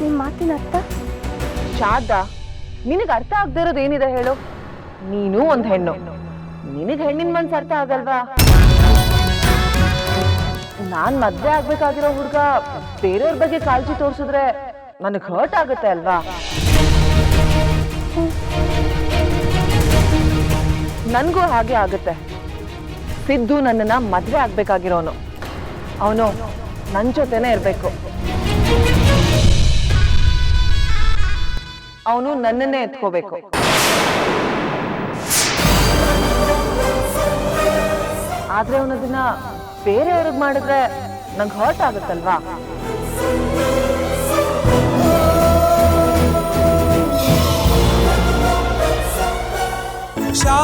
ನಿಮ್ಮ ಮಾತಿನ ಅರ್ಥ? ಶಾರದಾ ನಿನಗೆ ಅರ್ಥ ಆಗದೆ ಇರೋದು ಏನಿದೆ ಹೇಳು? ನೀನು ಒಂದ್ ಹೆಣ್ಣು. ನಿನಗೆ ಹೆಣ್ಣಿನ ಮನ್ಸು ಅರ್ಥ ಆಗಲ್ವಾ? ನಾನ್ ಮದ್ವೆ ಆಗ್ಬೇಕಾಗಿರೋ ಹುಡ್ಗ ಬೇರೆಯವ್ರ ಬಗ್ಗೆ ಕಾಳಜಿ ತೋರಿಸಿದ್ರೆ ನನಗೆ ಹರ್ಟ್ ಆಗುತ್ತೆ ಅಲ್ವಾ? ನನ್ಗೂ ಹಾಗೆ ಆಗುತ್ತೆ. ಸಿದ್ದು ನನ್ನನ್ನ ಮದ್ವೆ ಆಗ್ಬೇಕಾಗಿರೋನು. ಅವನು ನನ್ ಜೊತೆನೇ ಇರ್ಬೇಕು. ಅವನು ನನ್ನನ್ನೇ ಎತ್ಕೋಬೇಕು. ಆದ್ರೆ ಅವನದನ್ನ ಬೇರೆಯವ್ರಿಗೆ ಮಾಡಿದ್ರೆ ನಂಗೆ ಹರ್ಟ್ ಆಗುತ್ತಲ್ವಾ? ಶಾ